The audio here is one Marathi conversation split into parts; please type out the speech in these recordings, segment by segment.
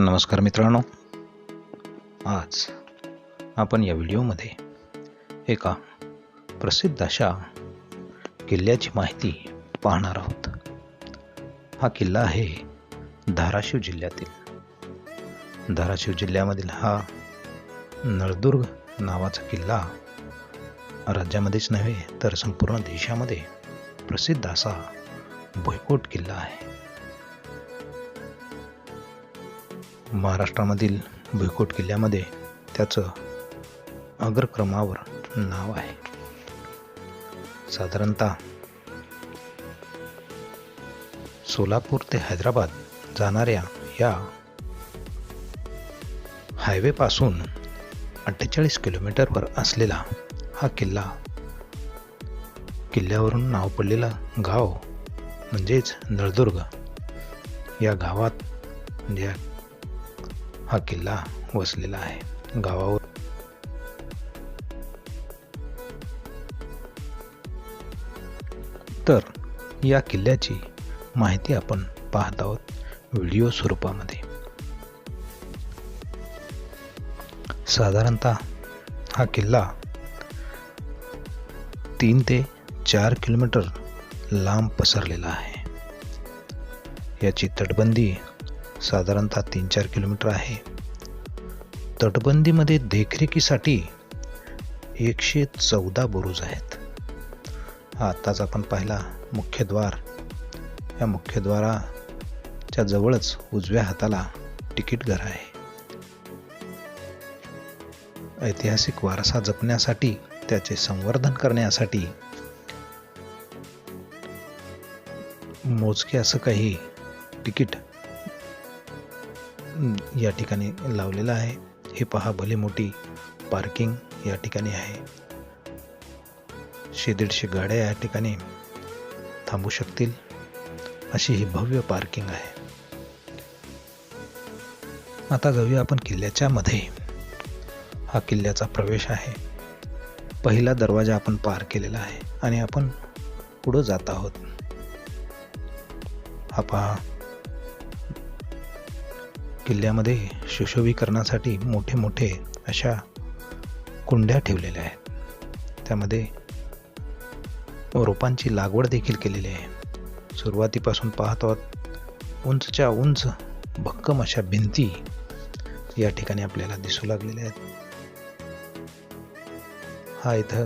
नमस्कार मित्रांनो. आज आपण या व्हिडिओमध्ये एका प्रसिद्ध अशा किल्ल्याची माहिती पाहणार आहोत. हा किल्ला आहे धाराशिव जिल्ह्यातील. धाराशिव जिल्ह्यामधील हा नळदुर्ग नावाचा किल्ला राज्यामध्येच नव्हे तर संपूर्ण देशामध्ये प्रसिद्ध असा भुईकोट किल्ला आहे. महाराष्ट्रामधील भुईकोट किल्ल्यामध्ये त्याचं अग्रक्रमावर नाव आहे. साधारणतः सोलापूर ते हैदराबाद जाणाऱ्या या हायवेपासून अठ्ठेचाळीस किलोमीटरवर असलेला हा किल्ला किल्ल्यावरून नाव पडलेला गाव म्हणजेच नळदुर्ग. या गावात म्हणजे हा किल्ला वसलेला आहे. गावावर तर या किल्ल्याची माहिती आपण पाहत आहोत व्हिडिओ स्वरूपामध्ये. साधारणतः हा किल्ला तीन ते चार किलोमीटर लांब पसरलेला आहे. याची तटबंदी साधारणतः तीन चार किलोमीटर आहे. तटबंदीमध्ये देखरेखीसाठी एकशे चौदा बुरुज आहेत. हा आत्ताच आपण पाहिला मुख्यद्वार या मुख्यद्वाराच्या जवळच उजव्या हाताला तिकीट घर आहे. ऐतिहासिक वारसा जपण्यासाठी त्याचे संवर्धन करण्यासाठी मोजके असं काही तिकीट या ठिकाणी लावलेलं आहे. हे पहा भले मोठी पार्किंग या ठिकाणी आहे. शे दीडशे गाड्या या ठिकाणी थांबू शकतील. अशी ही भव्य पार्किंग आहे. आता जाऊया आपण किल्ल्याच्या मध्ये. हा किल्ल्याचा प्रवेश आहे. पहिला दरवाजा आपण पार केलेला आहे आणि आपण पुढं जात आहोत. हा पहा किल्ल्यामध्ये सुशोभीकरणासाठी मोठे मोठे अशा कुंड्या ठेवलेल्या आहेत. त्यामध्ये रोपांची लागवड देखील केलेली आहे. सुरुवातीपासून पाहतो आहोत उंचच्या उंच भक्कम अशा भिंती या ठिकाणी आपल्याला दिसू लागलेल्या आहेत. हा इथं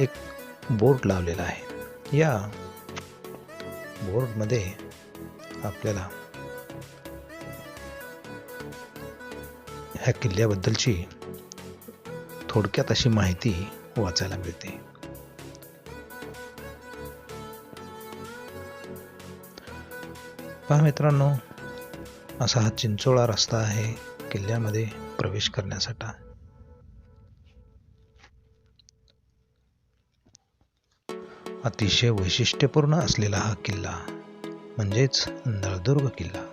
एक बोर्ड लावलेला आहे. या बोर्डमध्ये आपल्याला ह्या किल्ल्याबद्दलची थोडक्यात अशी माहिती वाचायला मिळते. पहा मित्रांनो असा हा चिंचोळा रस्ता आहे किल्ल्यामध्ये प्रवेश करण्यासाठी. अतिशय वैशिष्ट्यपूर्ण असलेला हा किल्ला म्हणजेच नळदुर्ग किल्ला.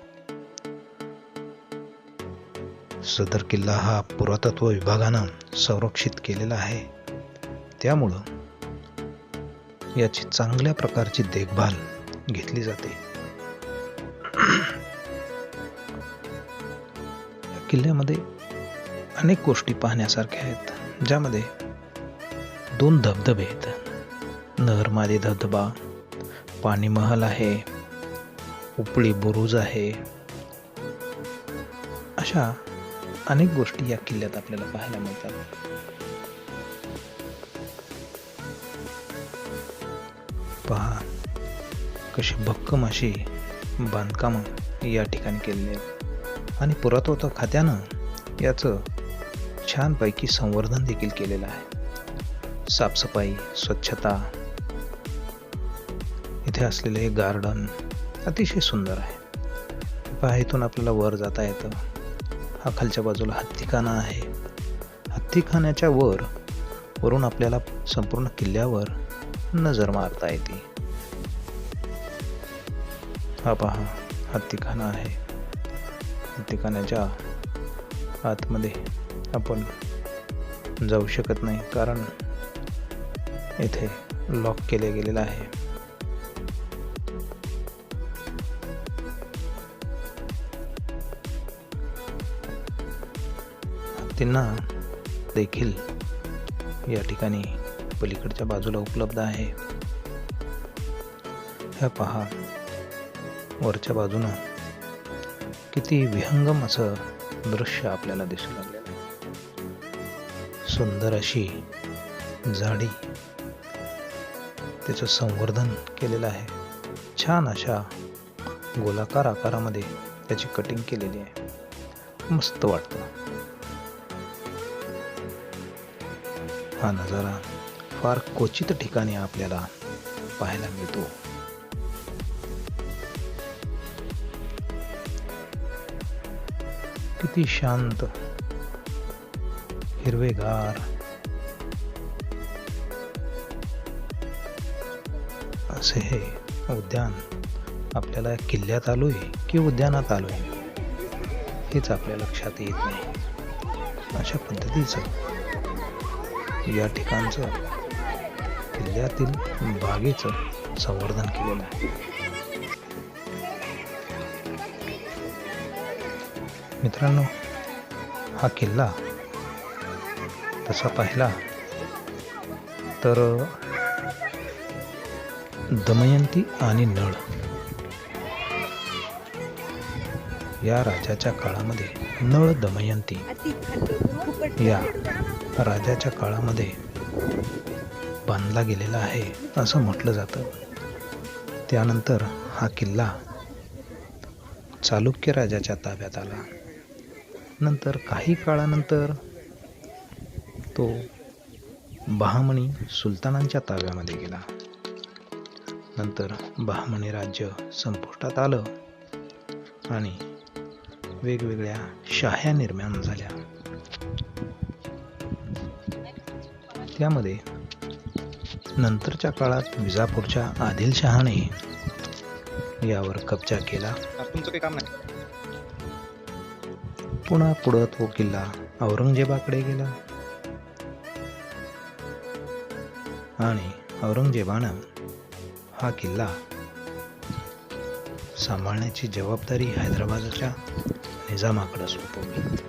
सदर किल्ला हा पुरातत्व विभागानं संरक्षित केलेला आहे. त्यामुळं याची चांगल्या प्रकारची देखभाल घेतली जाते. या किल्ल्यामध्ये अनेक गोष्टी पाहण्यासारख्या आहेत ज्यामध्ये दोन धबधबे आहेत. नरमादी धबधबा पाणीमहल आहे उपळी बुरुज आहे. अशा अनेक गोष्टी या किल्ल्यात आपल्याला पाहायला मिळतात. पहा कशी भक्कम अशी बांधकामं या ठिकाणी केलेली आहेत. आणि पुरातत्व खात्यानं याचं छानपैकी संवर्धन देखील केलेलं आहे. साफसफाई स्वच्छता इथे असलेले हे गार्डन अतिशय सुंदर आहे. पहा इथून आपल्याला वर जाता येतं. हा खालच्या बाजूला हत्तीखाना आहे. हत्तीखान्याच्या वर वरून आपल्याला संपूर्ण किल्ल्यावर नजर मारता येते. हा पहा हत्तीखाना आहे. हत्तीखान्याच्या आतमध्ये आपण जाऊ शकत नाही कारण येथे लॉक केले गेलेलं आहे. व्यक्तींना देखील या ठिकाणी पलीकडच्या बाजूला उपलब्ध आहे. ह्या पहा वरच्या बाजूनं किती विहंगम असं दृश्य आपल्याला दिसू लागलेलं आहे. सुंदर अशी झाडी त्याचं संवर्धन केलेलं आहे. छान अशा गोलाकार आकारामध्ये त्याची कटिंग केलेली आहे. मस्त वाटतं. हा नजारा फार क्वचित ठिकाणी आपल्याला पाहायला मिळतो. किती शांत हिरवेगार असे हे उद्यान आपल्याला किल्ल्यात आलोय की उद्यानात आलोय हेच आपल्या लक्षात येत नाही. अशा पद्धतीचं या ठिकाणचं किल्ल्यातील बागेचं संवर्धन केलेलं आहे. मित्रांनो हा किल्ला तसा पाहिला तर दमयंती आणि नळ या राजाच्या काळामध्ये नळ दमयंती या राजाच्या काळामध्ये बांधला गेलेला आहे असं म्हटलं जातं. त्यानंतर हा किल्ला चालुक्य राजाच्या ताब्यात आला. नंतर काही काळानंतर तो बहामणी सुलतानांच्या ताब्यामध्ये गेला. नंतर बहामणी राज्य संपुष्टात आलं आणि वेगवेगळ्या शाह्या निर्माण झाल्या. त्यामध्ये नंतरच्या काळात विजापूरच्या आदिलशहाने यावर कब्जा केला. तुमचं काही काम नाही? पुन्हा पुढं तो किल्ला औरंगजेबाकडे गेला. आणि औरंगजेबानं हा किल्ला सांभाळण्याची जबाबदारी हैदराबादच्या निजामाकडे सोपवली.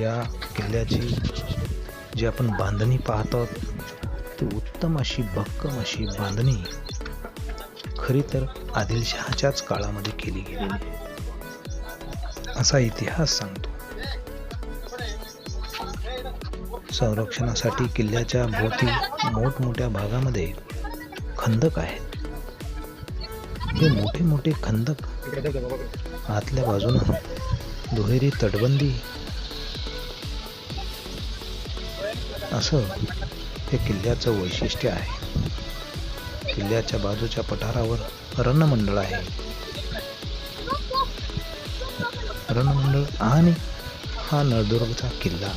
या किल्ल्याची जी आपण बांधणी पाहतो ती उत्तम अशी भक्कम अशी बांधणी खरी तर आदिलशहाच्याच काळामध्ये केली गेलेली असा इतिहास सांगतो. संरक्षणासाठी किल्ल्याच्या भोवती मोठमोठ्या भागामध्ये खंदक आहेत. हे मोठे मोठे खंदक आतल्या बाजूनं दुहेरी तटबंदी असं हे किल्ल्याचं वैशिष्ट्य आहे. किल्ल्याच्या बाजूच्या पठारावर रणमंडळ आहे. रणमंडळ आणि हा नळदुर्गचा किल्ला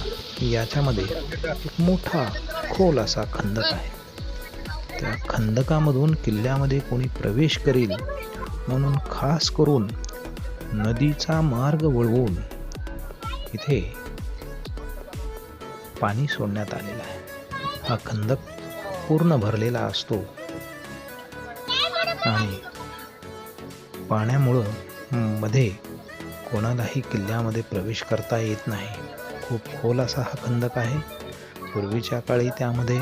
याच्यामध्ये एक मोठा खोल असा खंदक आहे. त्या खंदकामधून किल्ल्यामध्ये कोणी प्रवेश करील म्हणून खास करून नदीचा मार्ग वळवून इथे पाणी सोडण्यात आलेलं आहे. हा खंदक पूर्ण भरलेला असतो. आणि पाण्यामुळं मध्ये कोणालाही किल्ल्यामध्ये प्रवेश करता येत नाही. खूप खोल असा हा खंदक आहे. पूर्वीच्या काळी त्यामध्ये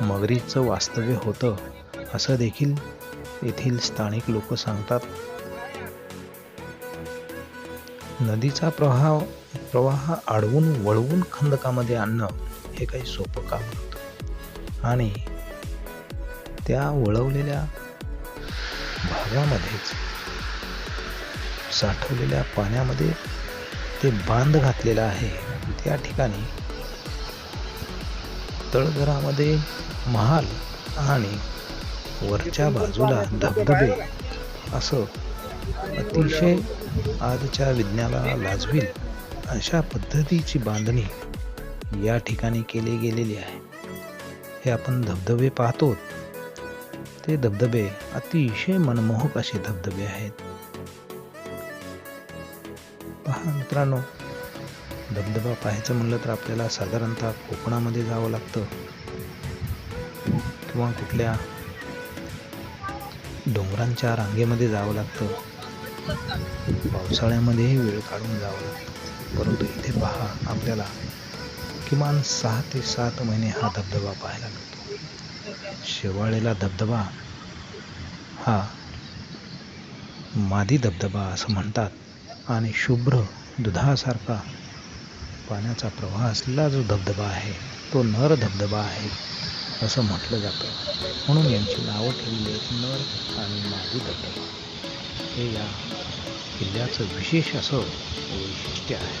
मगरीचं वास्तव्य होतं असं देखील येथील स्थानिक लोक सांगतात. नदीचा प्रवाह प्रवाह अडवून वळवून खंदकामध्ये आणणं हे काही सोपं काम नव्हतं. आणि त्या वळवलेल्या भागामध्येच साठवलेल्या पाण्यामध्ये ते बांध घातलेला आहे. त्या ठिकाणी तळघरामध्ये महाल आणि वरच्या बाजूला धबधबे असं अतिशय आजच्या विज्ञानाला लाजवील अशा पद्धतीची बांधणी या ठिकाणी केली गेलेली आहे. हे आपण धबधबे पाहतो ते धबधबे अतिशय मनमोहक असे धबधबे आहेत. पहा मित्रांनो धबधबा पाहायचं म्हणलं तर आपल्याला साधारणतः कोकणामध्ये जावं लागतं. किंवा कुठल्या डोंगरांच्या रांगेमध्ये जावं लागतं. पावसाळ्यामध्येही वेळ काढून जावं लागतं. परंतु इथे पहा आपल्याला किमान सहा ते सात महिने हा धबधबा पाहायला मिळतो. शेवाळेला धबधबा हा मादी धबधबा असं म्हणतात आणि शुभ्र दुधासारखा पाण्याचा प्रवाह असलेला जो धबधबा आहे तो नर धबधबा आहे असं म्हटलं जातं. म्हणून यांची नावं ठेवली आहेत नर आणि मादी धबधबा. हे या किल्ल्याचं विशेष असं वैशिष्ट्य आहे.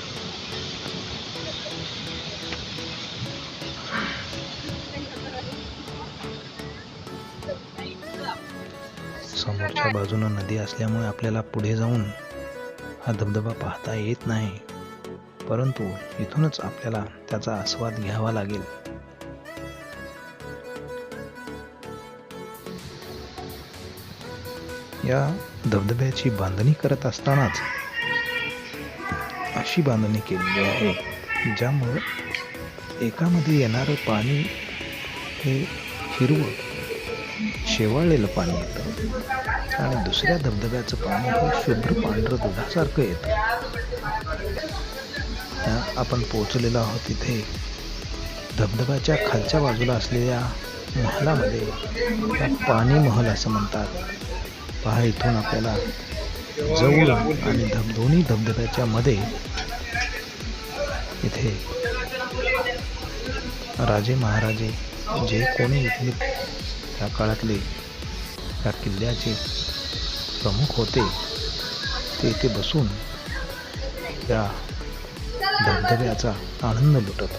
समोरच्या बाजूनं नदी असल्यामुळे आपल्याला पुढे जाऊन हा धबधबा पाहता येत नाही. परंतु इथूनच आपल्याला त्याचा आस्वाद घ्यावा लागेल. या धबधब्याची बांधणी करत असतानाच अशी बांधणी केलेली आहे ज्यामुळं एकामध्ये येणारं पाणी हे हिरवं शेवाळलेलं पाणी येतं आणि दुसऱ्या धबधब्याचं पाणी हे शुभ्र पांढरं दुधासारखं येतं. त्या आपण पोचलेलो आहोत तिथे धबधब्याच्या खालच्या बाजूला असलेल्या महालामध्ये पाणी महल असं म्हणतात. पहा इथून आपल्याला जवळ आणि धब दोन्ही धबधब्याच्या मध्ये इथे राजे महाराजे जे कोणी इथले त्या काळातले त्या किल्ल्याचे प्रमुख होते ते इथे बसून त्या धबधब्याचा आनंद लुटत.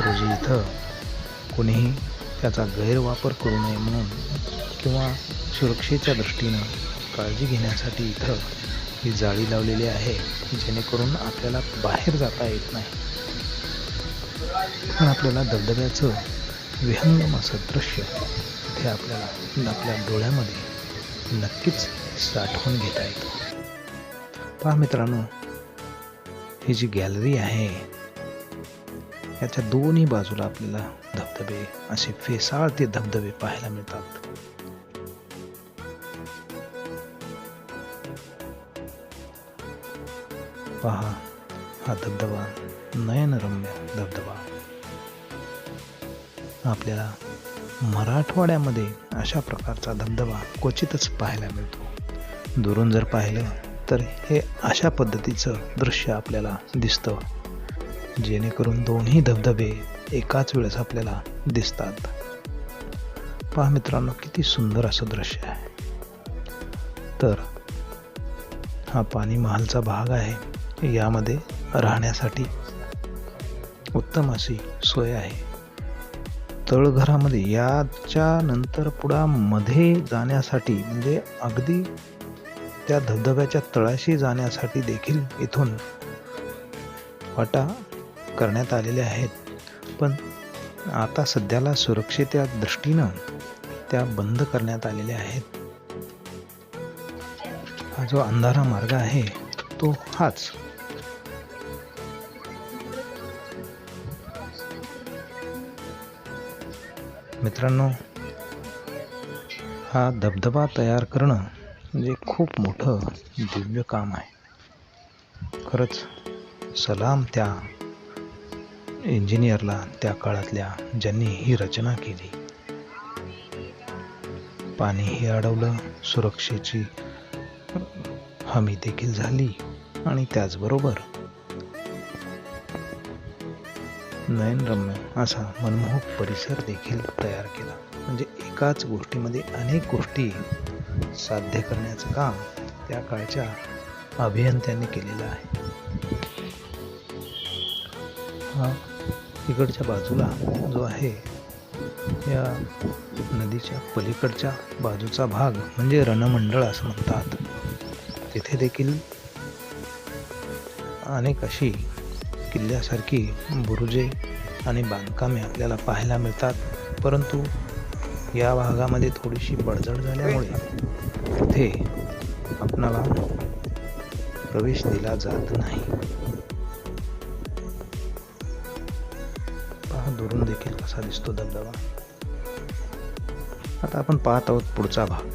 रोजी इथं कोणीही त्याचा गैरवापर करू नये म्हणून किंवा सुरक्षेच्या दृष्टीनं काळजी घेण्यासाठी इथं ही जाळी लावलेली आहे जेणेकरून आपल्याला बाहेर जाता येत नाही. पण आपल्याला धबधब्याचं विहंगम असं दृश्य ते आपल्याला आपल्या डोळ्यामध्ये नक्कीच साठवून घेता येतं. पहा मित्रांनो ही जी गॅलरी आहे याच्या दोन्ही बाजूला आपल्याला धबधबे असे फेसाळ ते धबधबे पाहायला मिळतात. पहा हा धबधबा नयनरम्य धबधबा. आपल्याला मराठवाड्यामध्ये अशा प्रकारचा धबधबा क्वचितच पाहायला मिळतो. दुरून जर पाहिलं तर हे अशा पद्धतीचं दृश्य आपल्याला दिसतं जेणेकरून दोन्ही धबधबे एकाच वेळेस आपल्याला दिसतात. पहा मित्रांनो किती सुंदर असं दृश्य आहे. तर हा पाणी महालचा भाग आहे. यामध्ये राहण्यासाठी उत्तम अशी सोय आहे. तळघरामध्ये याच्या नंतर पुढा मध्ये जाण्यासाठी म्हणजे अगदी त्या धबधब्याच्या तळाशी जाण्यासाठी देखील इथून वाटा करण्यात आलेल्या आहेत. पण आता सध्याला सुरक्षेच्या दृष्टीनं त्या बंद करण्यात आलेल्या आहेत. हा जो अंधारा मार्ग आहे तो हाच मित्रांनो हा धबधबा तयार करणं म्हणजे खूप मोठं दिव्य काम आहे. खरंच सलाम त्या इंजिनियरला त्या काळातल्या ज्यांनी ही रचना केली. पाणीही अडवलं सुरक्षेची हमी देखील झाली आणि त्याचबरोबर नयनरम्य असा मनमोहक परिसर देखील तयार केला. म्हणजे एकाच गोष्टीमध्ये अनेक गोष्टी साध्य करण्याचं काम त्या काळच्या अभियंत्यांनी केलेलं आहे. हा इकडच्या बाजूला जो आहे या नदीच्या पलीकडच्या बाजूचा भाग म्हणजे रणमंडळ असं म्हणतात. तिथे देखील अनेक अशी किल्ल्यासारखी बुरुजे आणि बांधकामे आपल्याला पाहायला मिळतात. परंतु या भागामध्ये थोडीशी बडजड झाल्यामुळे तिथे आपणाला प्रवेश दिला जात नाही. पहा दुरून देखील कसा दिसतो धबधबा आता आपण पाहत आहोत पुढचा भाग.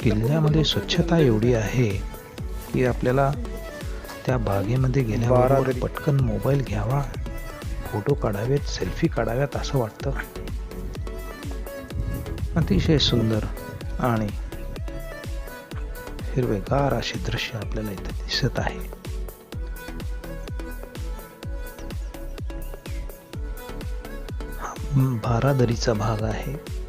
किल्ल्यामध्ये स्वच्छता एवढी आहे की आपल्याला त्या बागेमध्ये गेल्यावर बारादरी. पटकन मोबाईल घ्यावा फोटो काढावेत सेल्फी काढाव्यात असं वाटतं. अतिशय सुंदर आणि हिरवेगार असे दृश्य आपल्याला इथे दिसत आहे. बारादरीचा भाग आहे.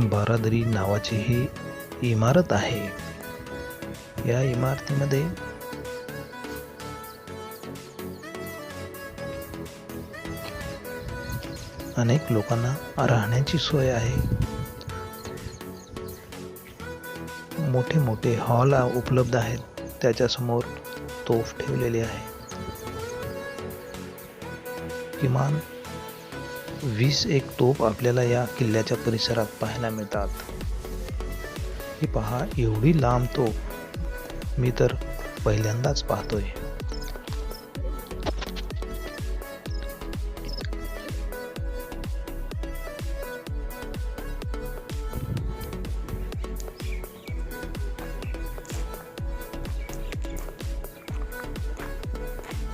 बारादरी नावाची ही इमारत आहे. या इमारतीमध्ये अनेक लोकांना राहण्याची सोय आहे. मोठे मोठे हॉल उपलब्ध आहेत. त्याच्यासमोर तोफ ठेवलेली आहे. किमान वीस एक तोफ आपल्याला या किल्ल्याच्या परिसरात पाहायला मिळतात. हे पहा एवढी लांब तोफ. मी तर पहिल्यांदाच पाहतोय.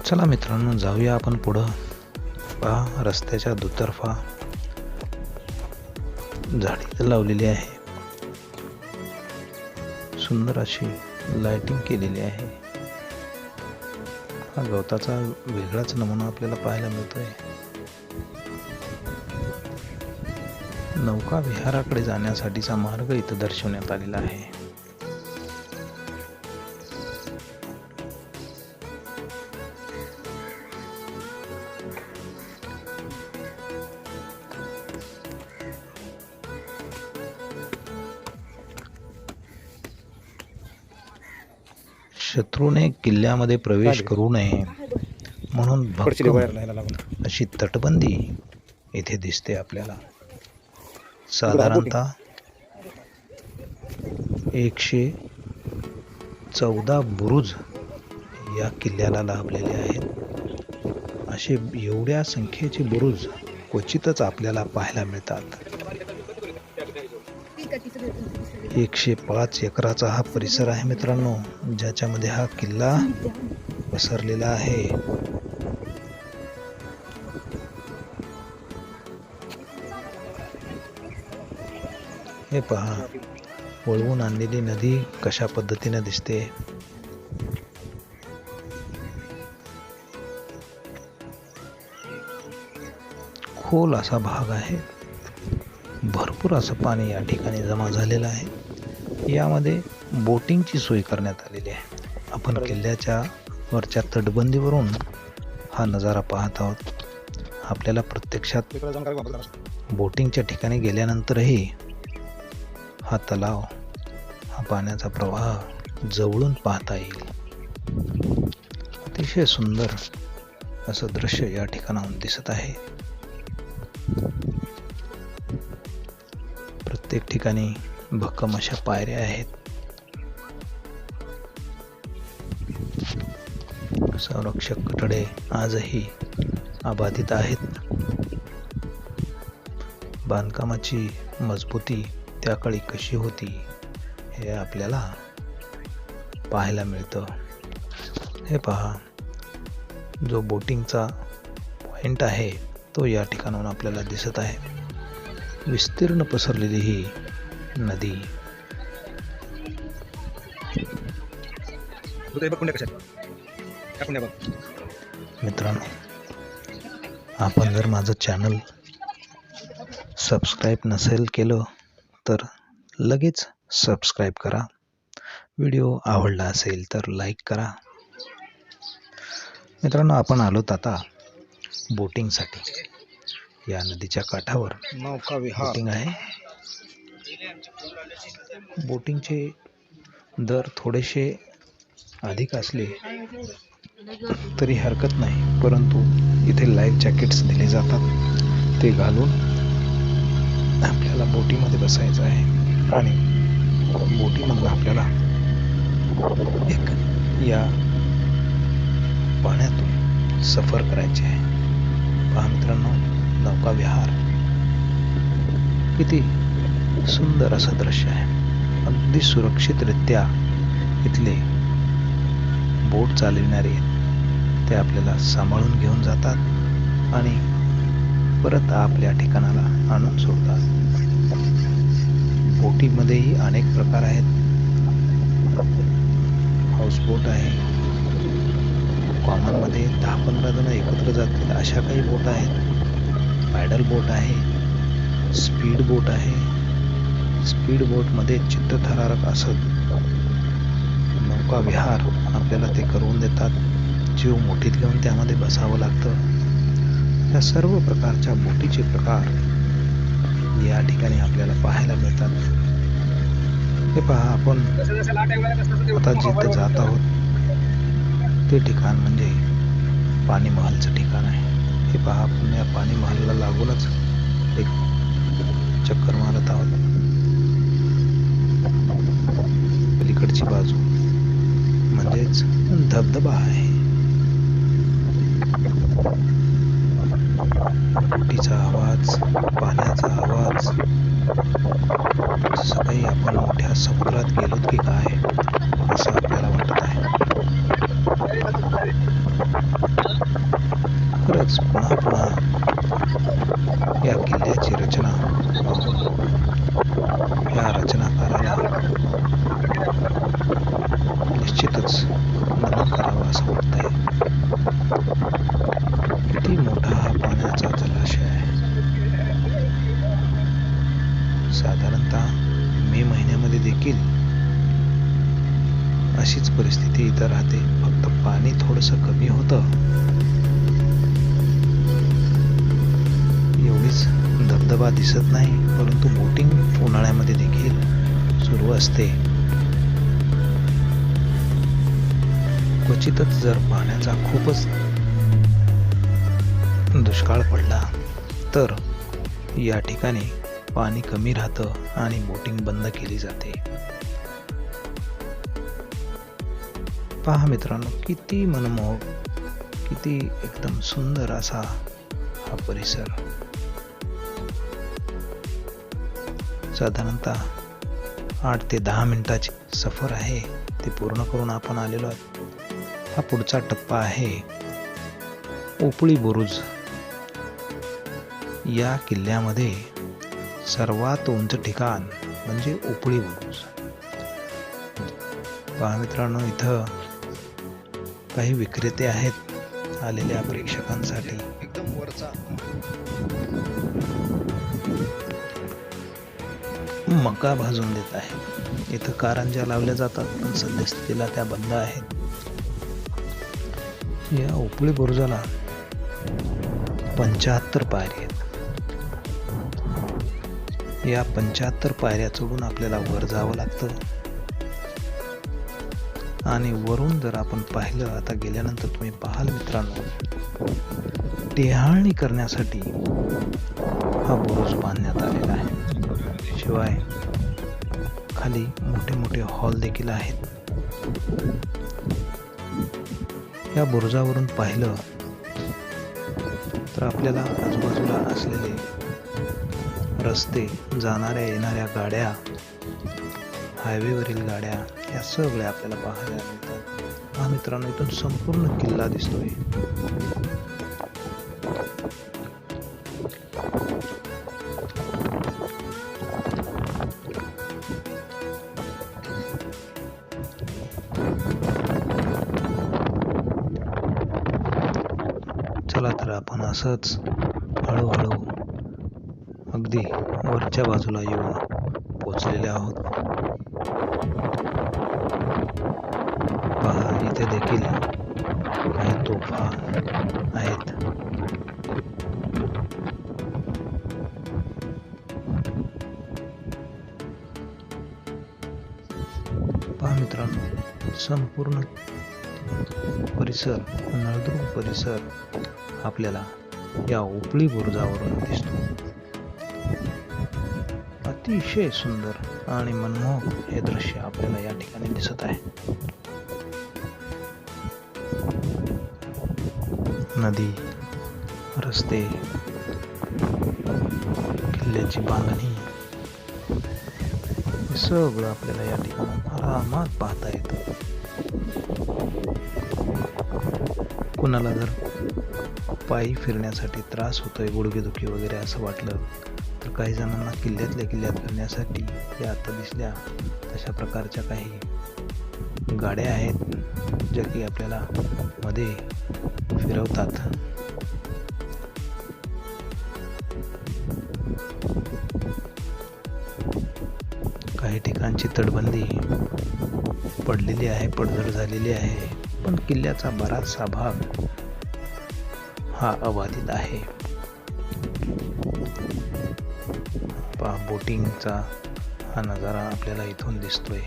चला मित्रांनो जाऊया आपण पुढं. पहा रस्त्याच्या दुतर्फा झाडी लावलेली आहे. सुंदर अशी लाइटिंग केलेली आहे. हा गवताचा वेगळाच नमुना आपल्याला पाहायला मिळतोय. नौका विहाराकडे जाण्यासाठीचा मार्ग इथं दर्शवण्यात आलेला आहे. शत्रूने किल्ल्यामध्ये प्रवेश करू नये म्हणून भक्कम अशी तटबंदी इथे दिसते आपल्याला. साधारणतः एकशे चौदा बुरुज या किल्ल्याला लाभलेले आहेत. असे एवढ्या संख्येचे बुरुज क्वचितच आपल्याला पाहायला मिळतात. एकशे पाच एकराचा हा परिसर आहे मित्रांनो. ज्याच्यामध्ये हा किल्ला पसरलेला आहे. हे पहा वळवून आणलेली नदी कशा पद्धतीने दिसते? खोल असा भाग आहे. भरपूर असं पाणी या ठिकाणी जमा झालेलं आहे. यामध्ये बोटिंगची सोय करण्यात आलेली आहे. आपण किल्ल्याच्या वरच्या तटबंदीवरून हा नजारा पाहत आहोत. आपल्याला प्रत्यक्षात? बोटिंगच्या ठिकाणी गेल्यानंतरही हा तलाव हा पाण्याचा प्रवाह जवळून पाहता येईल. अतिशय सुंदर असं दृश्य या ठिकाणाहून दिसत आहे. प्रत्येक ठिकाणी भक्कम अशा पायऱ्या आहेत. संरक्षक कठडे आजही अबाधित आहेत. बांधकामाची मजबूती त्या काळी कशी होती हे आपल्याला पाहायला मिळतं. हे पहा जो बोटिंगचा पॉइंट आहे तो या ठिकाणाहून आपल्याला दिसत आहे. विस्तीर्ण पसरलेली ही नदी. मित्रांनो आपण जर माझं चॅनल सबस्क्राईब नसेल केलं तर लगेच सबस्क्राईब करा. व्हिडिओ आवडला असेल तर लाईक करा. मित्रांनो आपण आलोत आता बोटिंगसाठी या नदीच्या काठावर. नौका विहार. बोटिंग आहे. बोटिंगचे दर थोडेसे अधिक असले तरी हरकत नाही. परंतु इथे लाईफ जॅकेट्स दिले जातात. ते घालून आपल्याला बोटीमध्ये बसायचं आहे. आणि बोटीमधून आपल्याला एक या पाण्यातून सफर करायचे आहे. पहा मित्रांनो नौका विहार किती सुंदर असं दृश्य आहे. अगदी सुरक्षितरित्या इथले बोट चालविणारे ते आपल्याला सांभाळून घेऊन जातात आणि परत आपल्या ठिकाणाला आणून सोडतात. बोटीमध्येही अनेक प्रकार आहेत. हाऊसबोट आहे. कॉमनमध्ये दहा पंधरा जण एकत्र जातील अशा काही बोट आहेत. पॅडल बोट आहे. स्पीड बोट आहे. स्पीड बोटमध्ये चित्तथरारक असत. नौका विहार आपल्याला ते करून देतात. जीव मोठीत घेऊन त्यामध्ये बसावं लागतं. या सर्व प्रकारच्या बोटीचे प्रकार या ठिकाणी आपल्याला पाहायला मिळतात. हे पहा आपण आता जिथे जात आहोत ते ठिकाण म्हणजे पाणी महालचं ठिकाण आहे. हे पहा आपण या पाणी महालला लागूनच एक चक्कर मारत आहोत. पलीकडची बाजू. म्हणजेच धबधबा आहे. बोटीचा आवाज पाण्याचा आवाज. जसं काही आपण मोठ्या समुद्रात गेलोत की काय असते. क्वचितच जर पाण्याचा खूपच दुष्काळ पडला तर या ठिकाणी पाणी कमी राहतं आणि बोटिंग बंद केली जाते. पहा मित्रांनो किती मनमोहक किती एकदम सुंदर असा हा परिसर. साधारणतः आठ ते दहा मिनिटाची सफर आहे ते पूर्ण करून आपण आलेलो आहोत. हा पुढचा टप्पा आहे ओपळी बुरुज. या किल्ल्यामध्ये सर्वात उंच ठिकाण म्हणजे उपळी बुरुज. पहा मित्रांनो इथं काही विक्रेते आहेत आलेल्या प्रेक्षकांसाठी. मका भाजून देत आहे. इथं कारंज्या लावल्या जातात पण सद्यस्थितीला त्या बंद आहेत. या उपळी बुरुजाला पंच्याहत्तर पायरी आहेत. या पंच्याहत्तर पायऱ्या चढून आपल्याला वर जावं लागतं. आणि वरून जर आपण पाहिलं आता गेल्यानंतर तुम्ही पाहाल मित्रांनो टेहाळणी करण्यासाठी हा बुरुज बांधण्यात आलेला आहे. शिवाय खाली मोठे मोठे हॉल देखील आहेत. या बुरुजावरून पाहिलं तर आपल्याला आजूबाजूला असलेले रस्ते जाणाऱ्या येणाऱ्या गाड्या हायवेवरील गाड्या या सगळ्या आपल्याला पाहायला मिळतात. हा मित्रांनो इथून संपूर्ण किल्ला दिसतोय. चला तर आपण असंच हळूहळू अगदी वरच्या बाजूला येऊन पोचलेले आहोत. पहा इथे देखील काही तोफा आहेत. पहा मित्रांनो संपूर्ण परिसर नळदुर्ग परिसर आपल्याला या उपळी बुरुजावरून दिसतो. अतिशय सुंदर आणि मनमोहक हे दृश्य आपल्याला या ठिकाणी दिसत आहे. नदी रस्ते किल्ल्याची बांधणी हे सगळं आपल्याला या ठिकाणी आरामात पाहता येतं. कुणाला जर पायी फिरण्यासाठी त्रास होतो आहे गुडघेदुखी वगैरे असं वाटलं. तर काही जणांना किल्ल्यातल्या किल्ल्यात फिरण्यासाठी या आता दिसल्या तशा प्रकारच्या काही गाड्या आहेत ज्या की आपल्याला मध्ये फिरवतात. काही ठिकाणची तटबंदी पडलेली आहे पडझड झालेली आहे पण किल्ल्याचा बराचसा भाग हा अबाधित आहे. पहा बोटिंगचा हा नजारा आपल्याला इथून दिसतोय.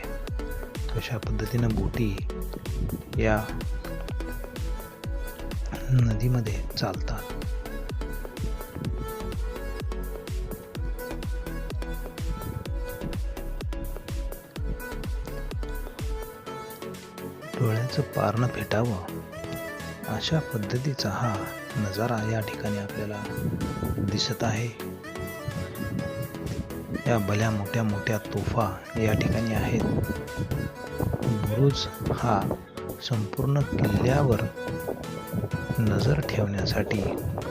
अशा पद्धतीनं बोटी या नदीमध्ये चालतात. डोळ्याचं पारणं फेटावं. अशा पद्धतीचा हा नजारा या ठिकाणी आपल्याला दिसत आहे. या भल्या मोठ्या मोठ्या तोफा या ठिकाणी आहेत. बुरुज हा संपूर्ण किल्ल्यावर नजर ठेवण्यासाठी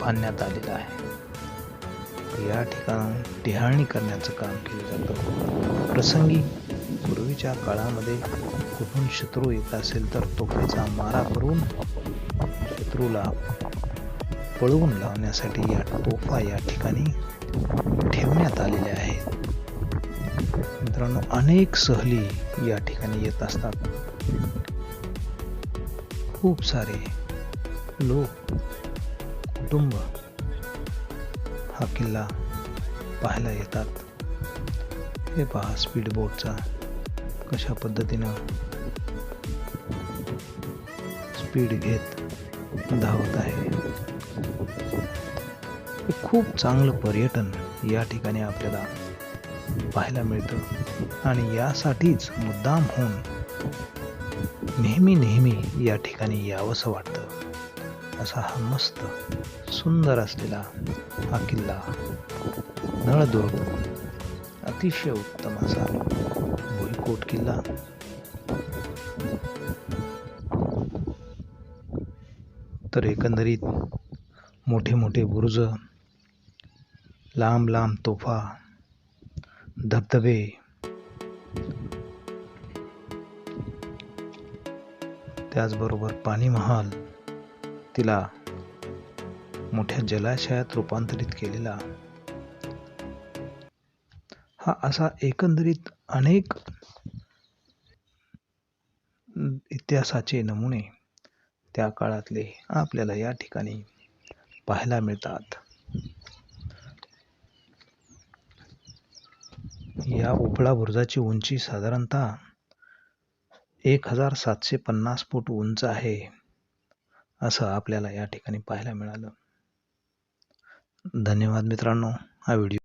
बांधण्यात आलेला आहे. या ठिकाण टिहाळणी करण्याचं काम केलं जातं. प्रसंगी पूर्वीच्या काळामध्ये कुठून शत्रू येत असेल तर तोफेचा मारा करून शत्रूला पळवून लावण्यासाठी या तोफा या ठिकाणी ठेवण्यात आलेल्या आहेत. मित्रांनो अनेक सहली या ठिकाणी येत असतात. खूप सारे लोक कुटुंब हा किल्ला पाहायला येतात. हे पहा स्पीड बोटचा कशा पद्धतीनं स्पीड घेत धावत आहे. खूप चांगलं पर्यटन या ठिकाणी आपल्याला पाहायला मिळतं. आणि यासाठीच मुद्दाम होऊन नेहमी नेहमी या ठिकाणी यावंसं वाटतं. असा हा मस्त सुंदर असलेला हा किल्ला नळदुर्ग. अतिशय उत्तम असा भुईकोट किल्ला. तर एकंदरीत मोठे मोठे बुरुज लांब लांब तोफा धबधबे त्याचबरोबर पाणी महाल तिला मोठ्या जलाशयात रूपांतरित केलेला. हा असा एकंदरीत अनेक इतिहासाचे नमुने. त्या काळातले आपल्याला या ठिकाणी पाहायला मिळतात. या उपळा बुरुजाची उंची साधारणतः एक हजार सातशे पन्नास फूट उंच आहे असं आपल्याला या ठिकाणी पाहायला मिळालं. धन्यवाद मित्रांनो हा व्हिडिओ